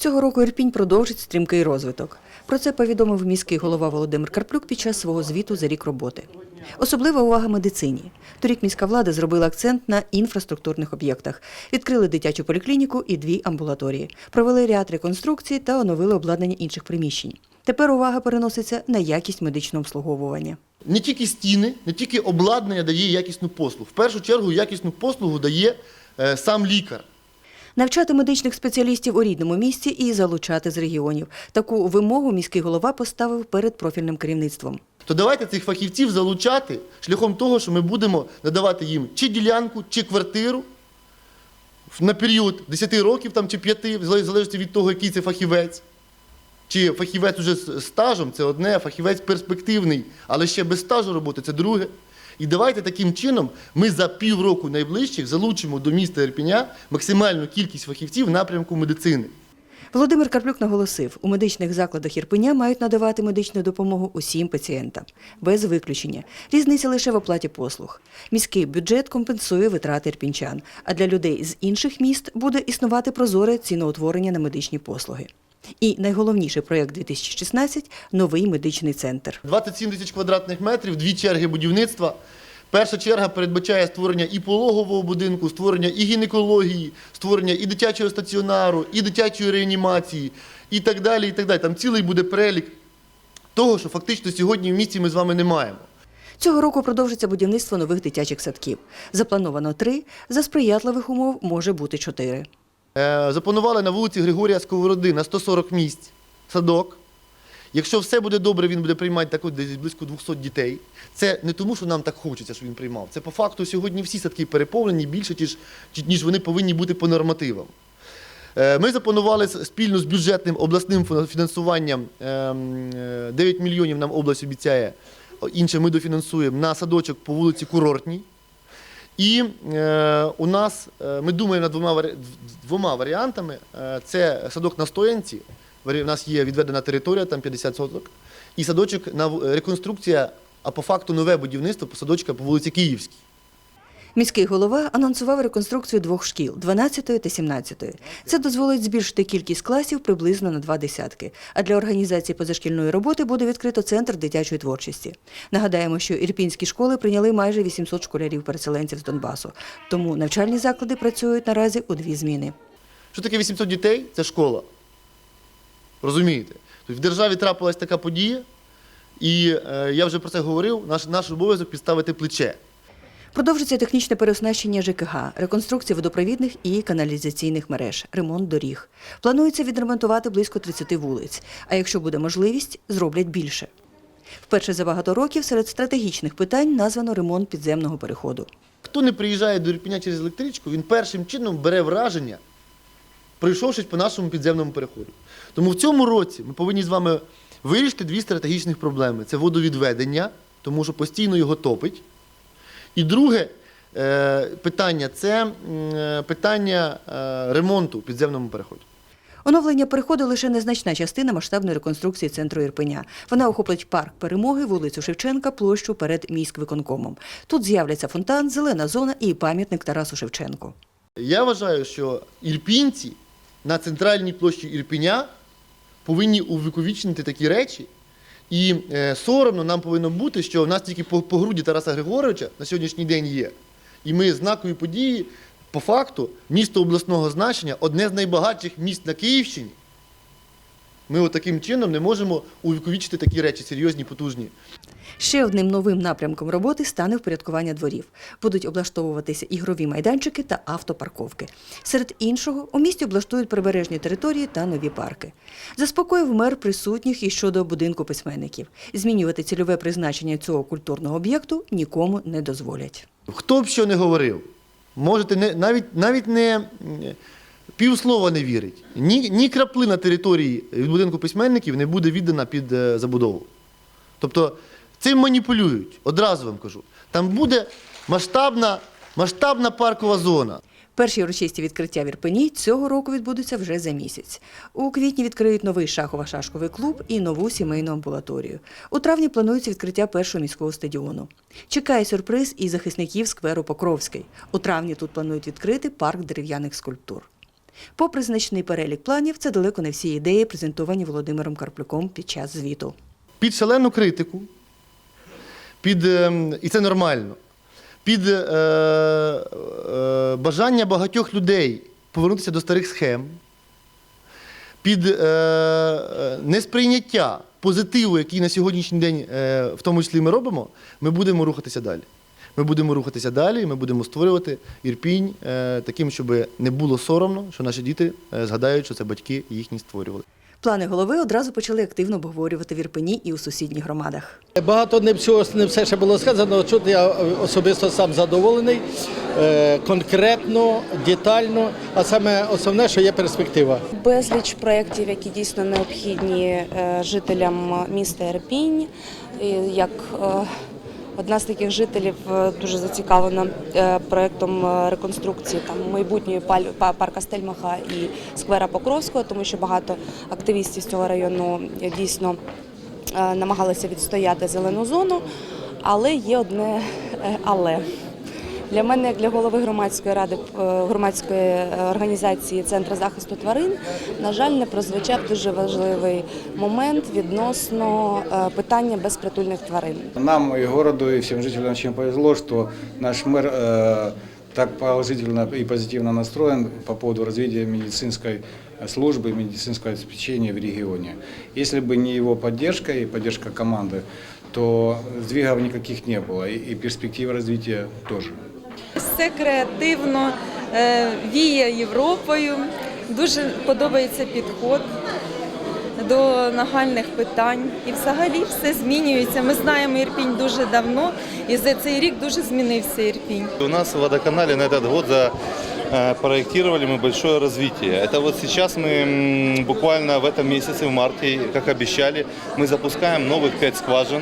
Цього року Ірпінь продовжить стрімкий розвиток. Про це повідомив міський голова Володимир Карплюк під час свого звіту за рік роботи. Особлива увага медицині. Торік міська влада зробила акцент на інфраструктурних об'єктах. Відкрили дитячу поліклініку і дві амбулаторії, провели ряд реконструкцій та оновили обладнання інших приміщень. Тепер увага переноситься на якість медичного обслуговування. Не тільки стіни, не тільки обладнання дає якісну послугу. В першу чергу якісну послугу дає е, сам лікар. Навчати медичних спеціалістів у рідному місці і залучати з регіонів. Таку вимогу міський голова поставив перед профільним керівництвом. То давайте цих фахівців залучати шляхом того, що ми будемо надавати їм чи ділянку, чи квартиру на період 10 років там, чи 5, в залежності від того, який це фахівець. Чи фахівець уже з стажем це одне, фахівець перспективний, але ще без стажу роботи це друге. І давайте таким чином ми за півроку найближчих залучимо до міста Ірпіня максимальну кількість фахівців в напрямку медицини. Володимир Карплюк наголосив, у медичних закладах Ірпеня мають надавати медичну допомогу усім пацієнтам, без виключення. Різниця лише в оплаті послуг. Міський бюджет компенсує витрати ірпінчан, а для людей з інших міст буде існувати прозоре ціноутворення на медичні послуги. І найголовніший проєкт 2016 – новий медичний центр. 27 тисяч квадратних метрів, дві черги будівництва. Перша черга передбачає створення і пологового будинку, створення і гінекології, створення і дитячого стаціонару, і дитячої реанімації, і так далі. і так далі. Там цілий буде перелік того, що фактично сьогодні в місті ми з вами не маємо. Цього року продовжиться будівництво нових дитячих садків. Заплановано три, за сприятливих умов може бути чотири. Е, Запланували на вулиці Григорія Сковороди на 140 місць садок. Якщо все буде добре, він буде приймати так десь близько 200 дітей. Це не тому, що нам так хочеться, щоб він приймав. Це по факту сьогодні всі садки переповнені більше, ніж, вони повинні бути по нормативам. Е, Ми запланували спільно з бюджетним обласним фінансуванням ем, е, 9 мільйонів нам область обіцяє, інше ми дофінансуємо на садочок по вулиці Курортній. І е, у нас е, ми думаємо над двома, двома варіантами. Е, це садок на стоянці. У нас є відведена територія, там 50 соток. І садочок на реконструкція, а по факту нове будівництво садочка по вулиці Київській. Міський голова анонсував реконструкцію двох шкіл 12 та 17. Це дозволить збільшити кількість класів приблизно на два десятки. А для організації позашкільної роботи буде відкрито центр дитячої творчості. Нагадаємо, що ірпінські школи прийняли майже 800 школярів-переселенців з Донбасу. Тому навчальні заклади працюють наразі у дві зміни. Що таке 800 дітей? Це школа. Розумієте? Тобто в державі трапилась така подія, і е, я вже про це говорив, наш, наш обов'язок підставити плече. Продовжиться технічне переоснащення ЖКГ, реконструкція водопровідних і каналізаційних мереж, ремонт доріг. Планується відремонтувати близько 30 вулиць, а якщо буде можливість, зроблять більше. Вперше за багато років серед стратегічних питань названо ремонт підземного переходу. Хто не приїжджає до Ірпіня через електричку, він першим чином бере враження, пройшовшись по нашому підземному переходу. Тому в цьому році ми повинні з вами вирішити дві стратегічних проблеми: це водовідведення, тому що постійно його топить. І друге е, питання це е, питання е, ремонту підземному переході. Оновлення переходу лише незначна частина масштабної реконструкції центру Ірпеня. Вона охоплить парк перемоги, вулицю Шевченка, площу перед міськвиконкомом. Тут з'являться фонтан, зелена зона і пам'ятник Тарасу Шевченку. Я вважаю, що ірпінці на центральній площі Ірпіня повинні увіковічнити такі речі. І е, соромно нам повинно бути, що в нас тільки по, груді Тараса Григоровича на сьогоднішній день є. І ми знакові події, по факту, місто обласного значення, одне з найбагатших міст на Київщині. Ми от таким чином не можемо увіковічити такі речі, серйозні, потужні. Ще одним новим напрямком роботи стане впорядкування дворів. Будуть облаштовуватися ігрові майданчики та автопарковки. Серед іншого, у місті облаштують прибережні території та нові парки. Заспокоїв мер присутніх і щодо будинку письменників. Змінювати цільове призначення цього культурного об'єкту нікому не дозволять. Хто б що не говорив, можете не, навіть, навіть не півслова не вірить. Ні, ні краплина території від будинку письменників не буде віддана під е, забудову. Тобто цим маніпулюють, одразу вам кажу. Там буде масштабна, масштабна паркова зона. Перші урочисті відкриття в Ірпені цього року відбудуться вже за місяць. У квітні відкриють новий шахово-шашковий клуб і нову сімейну амбулаторію. У травні планується відкриття першого міського стадіону. Чекає сюрприз і захисників скверу Покровський. У травні тут планують відкрити парк дерев'яних скульптур. Попри значний перелік планів, це далеко не всі ідеї, презентовані Володимиром Карплюком під час звіту. Під шалену критику, під, ем, і це нормально, під е, е, бажання багатьох людей повернутися до старих схем, під е, е, несприйняття позитиву, який на сьогоднішній день, е, в тому числі ми робимо, ми будемо рухатися далі. Ми будемо рухатися далі, ми будемо створювати Ірпінь е, таким, щоб не було соромно, що наші діти е, згадають, що це батьки їхні створювали. Плани голови одразу почали активно обговорювати в Ірпені і у сусідніх громадах. Багато не всього не все ще було сказано. Чут я особисто сам задоволений, е, конкретно, детально, а саме основне, що є перспектива. безліч проєктів, які дійсно необхідні е, жителям міста Ірпінь. Як е, одна з таких жителів е, дуже зацікавлена проектом проєктом е, реконструкції там майбутньої парка Стельмаха і сквера Покровського, тому що багато активістів з цього району е, дійсно е, намагалися відстояти зелену зону, але є одне е, але. Для мене, як для голови громадської ради е, громадської е, організації Центру захисту тварин, на жаль, не прозвучав дуже важливий момент відносно е, питання безпритульних тварин. Нам и городу, и всем жителям очень повезло, что наш мэр э, так положительно и позитивно настроен по поводу развития медицинской службы, медицинского обеспечения в регионе. Если бы не его поддержка и поддержка команды, то сдвигов никаких не было, и, и перспектив развития тоже. Все креативно, е, віє Європою. Дуже подобається підход до нагальних питань. І взагалі все змінюється. Ми знаємо Ірпінь дуже давно, і за цей рік дуже змінився Ірпінь. У нас в водоканале на этот год проектировали мы большое развитие. Это вот сейчас мы м, буквально в этом месяце, в марте, как обещали, мы запускаем новых пять скважин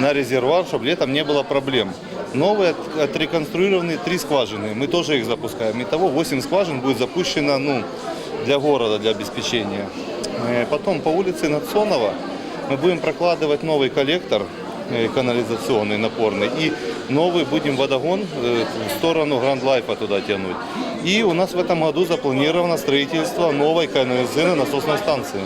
на резервуар, чтобы летом не было проблем. Новые от- отреконструированные три скважины, мы тоже их запускаем. Итого 8 скважин будет запущено ну, для города, для обеспечения. Э, Потом по улице Надсонова мы будем прокладывать новый коллектор э, канализационный, напорный. И новый будем водогон э, в сторону Гранд Лайфа туда тянуть. И у нас в этом году запланировано строительство новой канализационной насосной станции.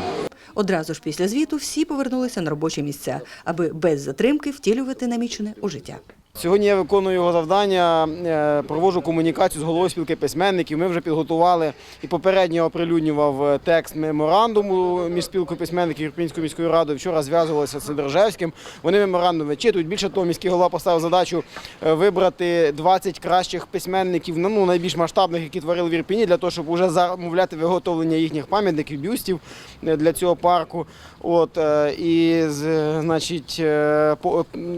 Одразу ж після звіту всі повернулися на робочі місця, аби без затримки втілювати намічене у життя. Сьогодні я виконую його завдання, е, проводжу комунікацію з головою спілки письменників. Ми вже підготували і попередньо оприлюднював е, текст меморандуму між спілкою письменників Ірпінською міською радою. Вчора зв'язувалися з Сидоржевським. Вони меморандум вичитують. Більше того, міський голова поставив задачу е, вибрати 20 кращих письменників, ну, ну, найбільш масштабних, які творили в Ірпіні, для того, щоб вже замовляти виготовлення їхніх пам'ятників, бюстів для цього парку. От і значить,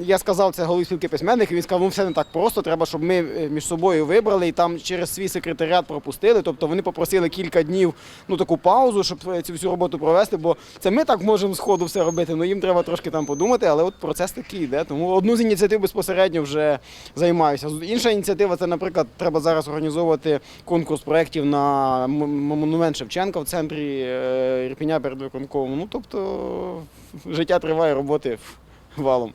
я сказав це голові спілки письменників. Він сказав, ну все не так просто. Треба, щоб ми е, між собою вибрали і там через свій секретаріат пропустили. Тобто вони попросили кілька днів ну таку паузу, щоб е, цю всю роботу провести. Бо це ми так можемо з ходу все робити. Ну їм треба трошки там подумати, але от процес такий йде. Тому одну з ініціатив безпосередньо вже займаюся. Інша ініціатива це, наприклад, треба зараз організовувати конкурс проєктів на монумент Шевченка в центрі е, Ірпіня перед виконковим. Ну тобто життя триває, роботи валом.